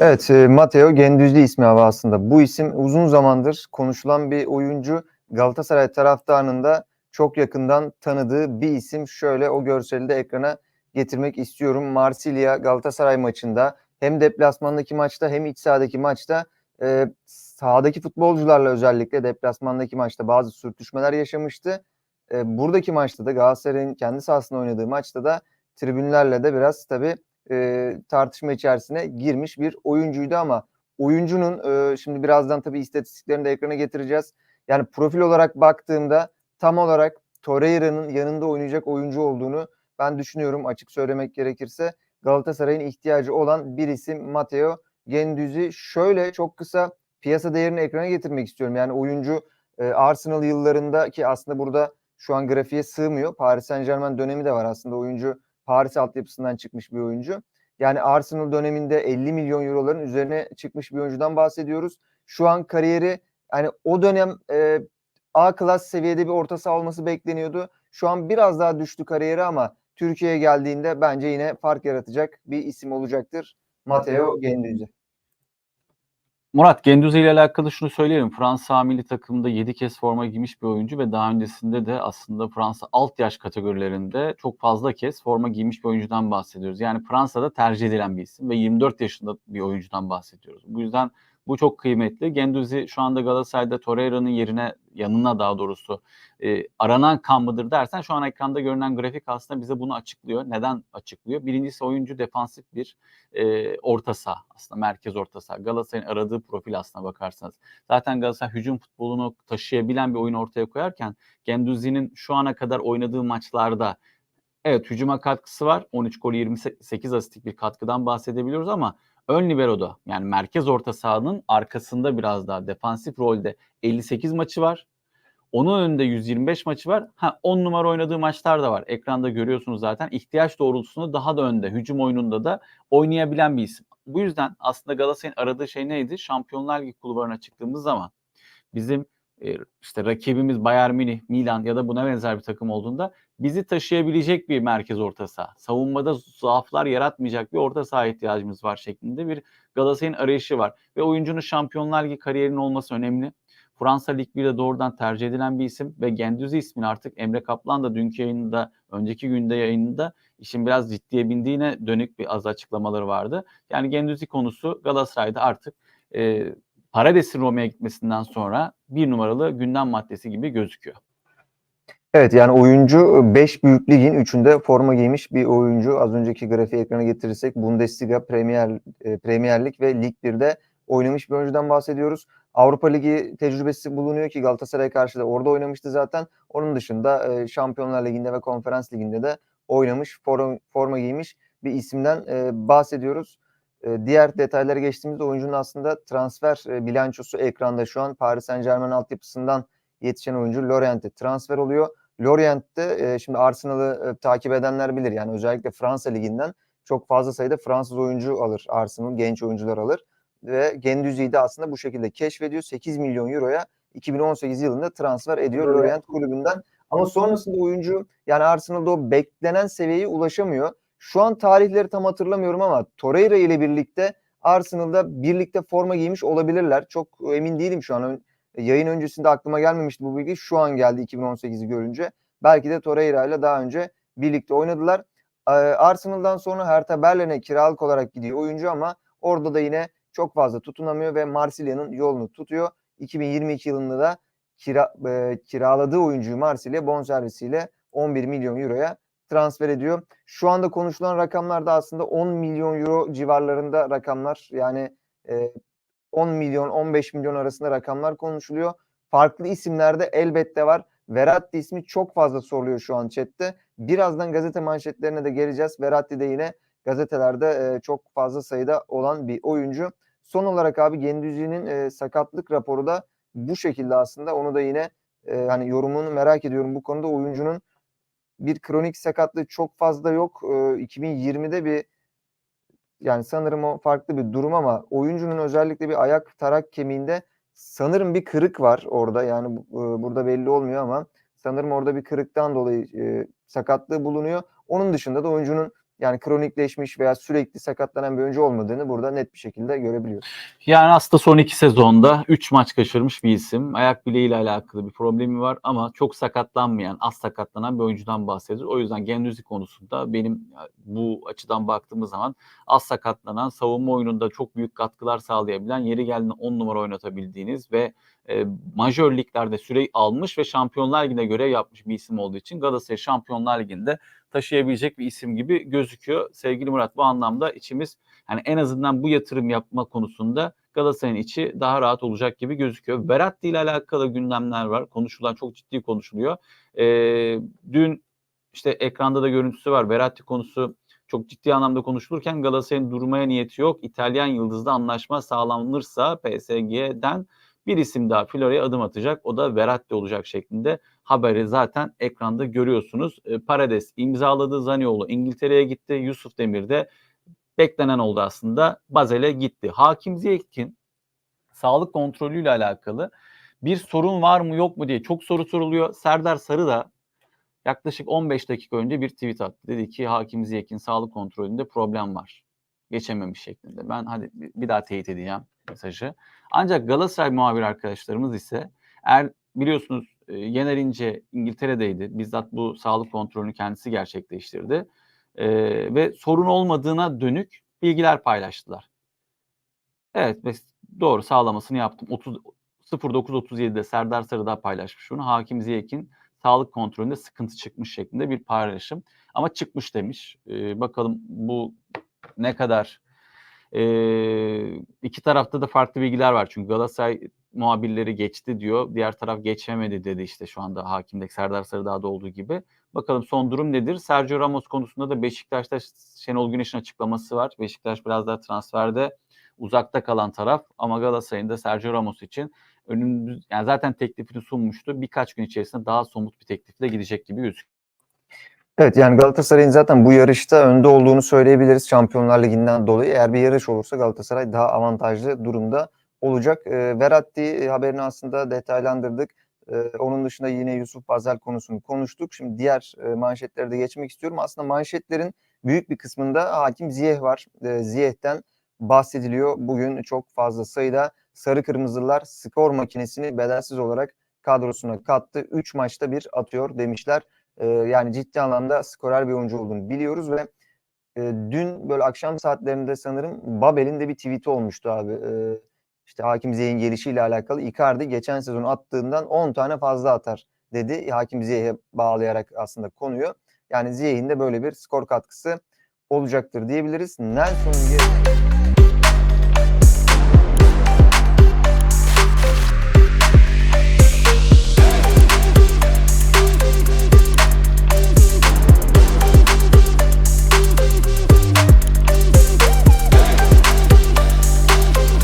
Evet, e, Matteo Gendüzli ismi abi aslında. Bu isim uzun zamandır konuşulan bir oyuncu. Galatasaray taraftarının da çok yakından tanıdığı bir isim. Şöyle o görseli de ekrana getirmek istiyorum. Marsilya Galatasaray maçında hem deplasmandaki maçta hem iç sahadaki maçta e, sahadaki futbolcularla özellikle deplasmandaki maçta bazı sürtüşmeler yaşamıştı. E, buradaki maçta da Galatasaray'ın kendi sahasında oynadığı maçta da tribünlerle de biraz tabii e, tartışma içerisine girmiş bir oyuncuydu ama oyuncunun e, şimdi birazdan tabii istatistiklerini de ekrana getireceğiz. Yani profil olarak baktığımda tam olarak Torreira'nın yanında oynayacak oyuncu olduğunu ben düşünüyorum açık söylemek gerekirse. Galatasaray'ın ihtiyacı olan bir isim Matteo Gendüzi. Şöyle çok kısa piyasa değerini ekrana getirmek istiyorum. Yani oyuncu e, Arsenal yıllarında ki aslında burada şu an grafiğe sığmıyor. Paris Saint Germain dönemi de var aslında oyuncu Paris altyapısından çıkmış bir oyuncu. Yani Arsenal döneminde 50 milyon euroların üzerine çıkmış bir oyuncudan bahsediyoruz. Şu an kariyeri yani o dönem e, A klas seviyede bir orta saha olması bekleniyordu. Şu an biraz daha düştü kariyeri ama Türkiye'ye geldiğinde bence yine fark yaratacak bir isim olacaktır. Matteo Gendüzi. Murat Gendüzi ile alakalı şunu söyleyelim. Fransa milli takımında 7 kez forma giymiş bir oyuncu ve daha öncesinde de aslında Fransa alt yaş kategorilerinde çok fazla kez forma giymiş bir oyuncudan bahsediyoruz. Yani Fransa'da tercih edilen bir isim ve 24 yaşında bir oyuncudan bahsediyoruz. Bu yüzden bu çok kıymetli. Genduzi şu anda Galatasaray'da Torreira'nın yerine yanına daha doğrusu e, aranan kan mıdır dersen şu an ekranda görünen grafik aslında bize bunu açıklıyor. Neden açıklıyor? Birincisi oyuncu defansif bir e, orta saha aslında merkez orta saha. Galatasaray'ın aradığı profil aslına bakarsanız. Zaten Galatasaray hücum futbolunu taşıyabilen bir oyun ortaya koyarken Genduzi'nin şu ana kadar oynadığı maçlarda evet hücuma katkısı var. 13 gol 28 asistlik bir katkıdan bahsedebiliyoruz ama ön libero'da yani merkez orta sahanın arkasında biraz daha defansif rolde 58 maçı var. Onun önünde 125 maçı var. Ha 10 numara oynadığı maçlar da var. Ekranda görüyorsunuz zaten. İhtiyaç doğrultusunda daha da önde. Hücum oyununda da oynayabilen bir isim. Bu yüzden aslında Galatasaray'ın aradığı şey neydi? Şampiyonlar Ligi kulvarına çıktığımız zaman bizim işte rakibimiz Bayern Münih, Milan ya da buna benzer bir takım olduğunda bizi taşıyabilecek bir merkez orta saha. Savunmada zaaflar yaratmayacak bir orta saha ihtiyacımız var şeklinde bir Galatasaray'ın arayışı var. Ve oyuncunun Şampiyonlar Ligi kariyerinin olması önemli. Fransa Lig 1'de doğrudan tercih edilen bir isim ve Gendüzi ismini artık Emre Kaplan da dünkü yayında, önceki günde yayında işin biraz ciddiye bindiğine dönük bir az açıklamaları vardı. Yani Gendüzi konusu Galatasaray'da artık e, Parades'in Roma'ya gitmesinden sonra bir numaralı gündem maddesi gibi gözüküyor. Evet yani oyuncu 5 büyük ligin 3'ünde forma giymiş bir oyuncu. Az önceki grafiği ekrana getirirsek Bundesliga, Premier, e, Premier Lig ve Lig 1'de oynamış bir oyuncudan bahsediyoruz. Avrupa Ligi tecrübesi bulunuyor ki Galatasaray karşı da orada oynamıştı zaten. Onun dışında e, Şampiyonlar Ligi'nde ve Konferans Ligi'nde de oynamış, forma, forma giymiş bir isimden e, bahsediyoruz. E, diğer detaylara geçtiğimizde oyuncunun aslında transfer e, bilançosu ekranda şu an Paris Saint Germain altyapısından yetişen oyuncu Lorient'e transfer oluyor. Lorient'te e, şimdi Arsenal'ı e, takip edenler bilir yani özellikle Fransa Ligi'nden çok fazla sayıda Fransız oyuncu alır Arsenal, genç oyuncular alır ve Gendüzi'yi de aslında bu şekilde keşfediyor. 8 milyon euroya 2018 yılında transfer ediyor. Lorient kulübünden. Ama sonrasında oyuncu yani Arsenal'da o beklenen seviyeye ulaşamıyor. Şu an tarihleri tam hatırlamıyorum ama Torreira ile birlikte Arsenal'da birlikte forma giymiş olabilirler. Çok emin değilim şu an. Yayın öncesinde aklıma gelmemişti bu bilgi. Şu an geldi 2018'i görünce. Belki de Torreira ile daha önce birlikte oynadılar. Arsenal'dan sonra Hertha Berlin'e kiralık olarak gidiyor oyuncu ama orada da yine çok fazla tutunamıyor ve Marsilya'nın yolunu tutuyor. 2022 yılında da kira, e, kiraladığı oyuncuyu Marsilya bonservisiyle 11 milyon euroya transfer ediyor. Şu anda konuşulan rakamlar da aslında 10 milyon euro civarlarında rakamlar. Yani e, 10 milyon 15 milyon arasında rakamlar konuşuluyor. Farklı isimlerde elbette var. Verratti ismi çok fazla soruluyor şu an chatte. Birazdan gazete manşetlerine de geleceğiz. Verratti de yine gazetelerde e, çok fazla sayıda olan bir oyuncu. Son olarak abi Gendüzi'nin e, sakatlık raporu da bu şekilde aslında. Onu da yine e, hani yorumunu merak ediyorum bu konuda. Oyuncunun bir kronik sakatlığı çok fazla yok. E, 2020'de bir yani sanırım o farklı bir durum ama oyuncunun özellikle bir ayak tarak kemiğinde sanırım bir kırık var orada. Yani e, burada belli olmuyor ama sanırım orada bir kırıktan dolayı e, sakatlığı bulunuyor. Onun dışında da oyuncunun yani kronikleşmiş veya sürekli sakatlanan bir oyuncu olmadığını burada net bir şekilde görebiliyoruz. Yani aslında son iki sezonda 3 maç kaçırmış bir isim. Ayak bileğiyle alakalı bir problemi var ama çok sakatlanmayan, az sakatlanan bir oyuncudan bahsediyoruz. O yüzden Genduzi konusunda benim bu açıdan baktığımız zaman az sakatlanan, savunma oyununda çok büyük katkılar sağlayabilen, yeri geldiğinde 10 numara oynatabildiğiniz ve e, majör liglerde süre almış ve Şampiyonlar Ligi'ne görev yapmış bir isim olduğu için Galatasaray Şampiyonlar Ligi'nde taşıyabilecek bir isim gibi gözüküyor. Sevgili Murat bu anlamda içimiz yani en azından bu yatırım yapma konusunda Galatasaray'ın içi daha rahat olacak gibi gözüküyor. Verratti ile alakalı gündemler var. Konuşulan çok ciddi konuşuluyor. Ee, dün işte ekranda da görüntüsü var. Verratti konusu çok ciddi anlamda konuşulurken Galatasaray'ın durmaya niyeti yok. İtalyan yıldızla anlaşma sağlanırsa PSG'den bir isim daha Florya'ya adım atacak. O da Verratti olacak şeklinde haberi zaten ekranda görüyorsunuz. E, Paredes imzaladı Zaniolo İngiltere'ye gitti. Yusuf Demir de beklenen oldu aslında. Bazel'e gitti. Hakim Ziyech'in sağlık kontrolüyle alakalı bir sorun var mı yok mu diye çok soru soruluyor. Serdar Sarı da yaklaşık 15 dakika önce bir tweet attı. Dedi ki Hakim Ziyech'in sağlık kontrolünde problem var. Geçememiş şeklinde. Ben hadi bir daha teyit edeceğim mesajı. Ancak Galatasaray muhabir arkadaşlarımız ise eğer biliyorsunuz e, Yener İnce İngiltere'deydi. Bizzat bu sağlık kontrolünü kendisi gerçekleştirdi. Ee, ve sorun olmadığına dönük bilgiler paylaştılar. Evet ve doğru sağlamasını yaptım. 30 09.37'de Serdar Sarı da paylaşmış bunu. Hakim Ziyek'in sağlık kontrolünde sıkıntı çıkmış şeklinde bir paylaşım. Ama çıkmış demiş. Ee, bakalım bu ne kadar ee, iki tarafta da farklı bilgiler var. Çünkü Galatasaray muhabirleri geçti diyor. Diğer taraf geçemedi dedi işte şu anda hakimdeki Serdar Sarıdağ'da olduğu gibi. Bakalım son durum nedir? Sergio Ramos konusunda da Beşiktaş'ta Şenol Güneş'in açıklaması var. Beşiktaş biraz daha transferde uzakta kalan taraf ama Galatasaray'ın da Sergio Ramos için önümüz yani zaten teklifini sunmuştu. Birkaç gün içerisinde daha somut bir teklifle gidecek gibi gözüküyor. Evet yani Galatasaray'ın zaten bu yarışta önde olduğunu söyleyebiliriz Şampiyonlar Ligi'nden dolayı. Eğer bir yarış olursa Galatasaray daha avantajlı durumda olacak. E, Verratti haberini aslında detaylandırdık. E, onun dışında yine Yusuf Bazel konusunu konuştuk. Şimdi diğer e, manşetlere de geçmek istiyorum. Aslında manşetlerin büyük bir kısmında hakim Ziyeh var. E, Ziyeh'ten bahsediliyor. Bugün çok fazla sayıda sarı kırmızılar skor makinesini bedelsiz olarak kadrosuna kattı. 3 maçta bir atıyor demişler. E, yani ciddi anlamda skorer bir oyuncu olduğunu biliyoruz ve e, dün böyle akşam saatlerinde sanırım Babel'in de bir tweet'i olmuştu abi. E, işte Hakim Ziyeh'in gelişiyle alakalı Icardi geçen sezon attığından 10 tane fazla atar dedi. Hakim Ziyeh'e bağlayarak aslında konuyu. Yani Ziyeh'in de böyle bir skor katkısı olacaktır diyebiliriz. Nelson'un